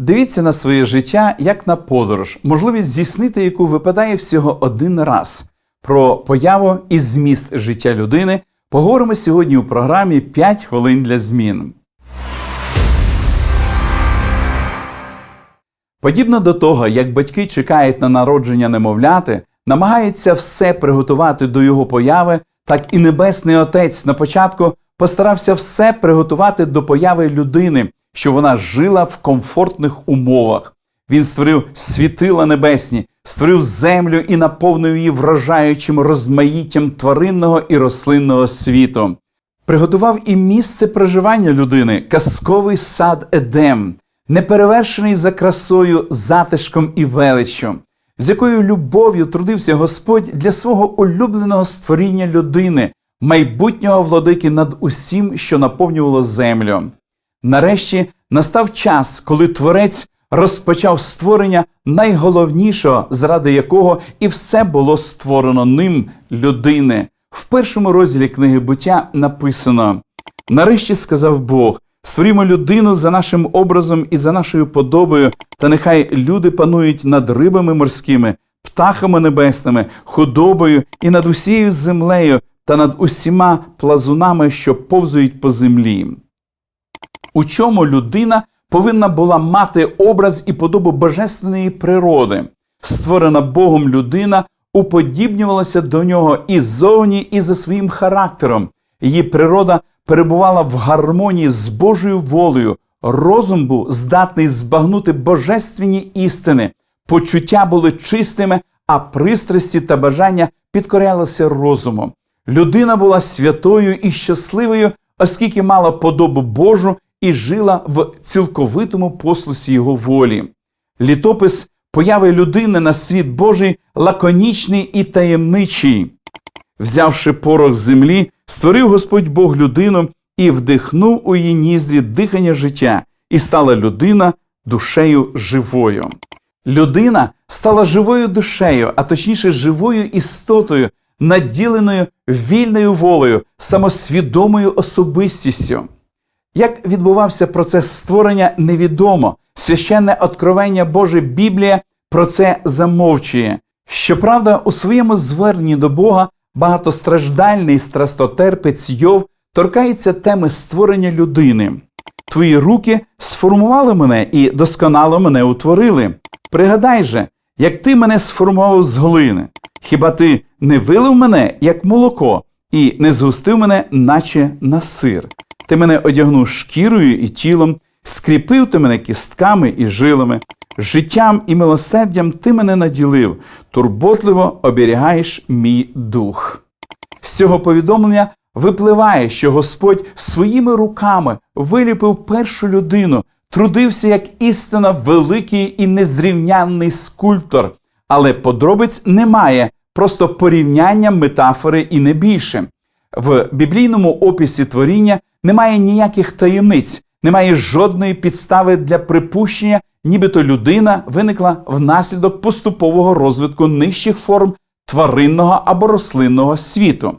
Дивіться на своє життя як на подорож, можливість здійснити яку випадає всього один раз. Про появу і зміст життя людини поговоримо сьогодні у програмі «5 хвилин для змін. Подібно до того, як батьки чекають на народження немовляти, намагаються все приготувати до його появи, так і Небесний Отець на початку постарався все приготувати до появи людини, що вона жила в комфортних умовах. Він створив світила небесні, створив землю і наповнив її вражаючим розмаїттям тваринного і рослинного світу. Приготував і місце проживання людини, казковий сад Едем, неперевершений за красою, затишком і величчю, з якою любов'ю трудився Господь для свого улюбленого створіння людини, майбутнього владики над усім, що наповнювало землю. Нарешті настав час, коли Творець розпочав створення найголовнішого, заради якого і все було створено ним людини. В першому розділі книги буття написано: Нарешті сказав Бог: створімо людину за нашим образом і за нашою подобою, та нехай люди панують над рибами морськими, птахами небесними, худобою і над усією землею та над усіма плазунами, що повзують по землі. У чому людина повинна була мати образ і подобу божественної природи. Створена Богом людина уподібнювалася до нього і ззовні, і за своїм характером. Її природа перебувала в гармонії з Божою волею. Розум був здатний збагнути божественні істини, почуття були чистими, а пристрасті та бажання підкорялися розуму. Людина була святою і щасливою, оскільки мала подобу Божу і жила в цілковитому послусі його волі. Літопис появи людини на світ Божий лаконічний і таємничий. Взявши порох з землі, створив Господь Бог людину і вдихнув у її ніздрі дихання життя, і стала людина душею живою. Людина стала живою душею, а точніше живою істотою, наділеною вільною волею, самосвідомою особистістю. Як відбувався процес створення, невідомо. Священне откровення Боже Біблія про це замовчує. Щоправда, у своєму зверненні до Бога багатостраждальний страстотерпець Йов торкається теми створення людини. Твої руки сформували мене і досконало мене утворили. Пригадай же, як ти мене сформував з глини. Хіба ти не вилив мене, як молоко, і не згустив мене, наче на сир? Ти мене одягнув шкірою і тілом, скріпив ти мене кістками і жилами, життям і милосердям ти мене наділив, турботливо оберігаєш мій дух. З цього повідомлення випливає, що Господь своїми руками виліпив першу людину, трудився як істинно великий і незрівнянний скульптор, але подробиць немає, просто порівняння метафори і не більше. В біблійному описі творіння немає ніяких таємниць, немає жодної підстави для припущення, нібито людина виникла внаслідок поступового розвитку нижчих форм тваринного або рослинного світу.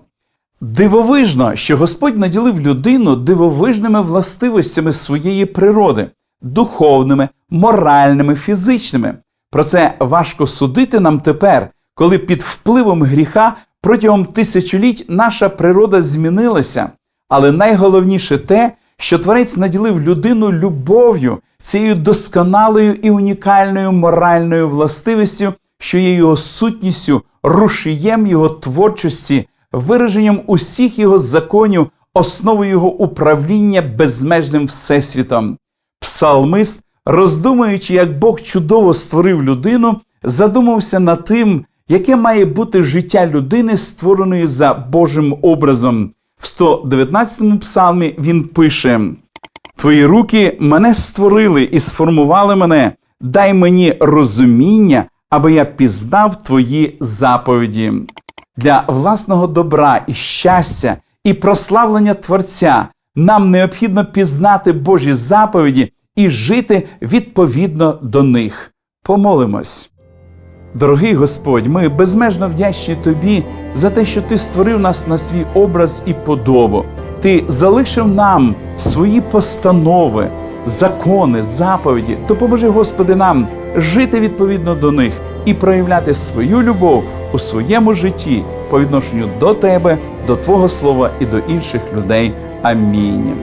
Дивовижно, що Господь наділив людину дивовижними властивостями своєї природи, духовними, моральними, фізичними. Про це важко судити нам тепер, коли під впливом гріха протягом тисячоліть наша природа змінилася. Але найголовніше те, що творець наділив людину любов'ю, цією досконалою і унікальною моральною властивістю, що є його сутністю, рушієм його творчості, вираженням усіх його законів, основою його управління безмежним всесвітом. Псалмист, роздумуючи, як Бог чудово створив людину, задумався над тим, яке має бути життя людини, створеної за Божим образом. В 119-му псалмі він пише: Твої руки мене створили і сформували мене, дай мені розуміння, аби я пізнав твої заповіді. Для власного добра і щастя, і прославлення Творця нам необхідно пізнати Божі заповіді і жити відповідно до них. Помолимось. Дорогий Господь, ми безмежно вдячні Тобі за те, що Ти створив нас на свій образ і подобу. Ти залишив нам свої постанови, закони, заповіді. Допоможи, Господи, нам жити відповідно до них і проявляти свою любов у своєму житті по відношенню до Тебе, до Твого Слова і до інших людей. Амінь.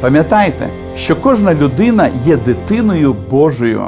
Пам'ятайте, що кожна людина є дитиною Божою.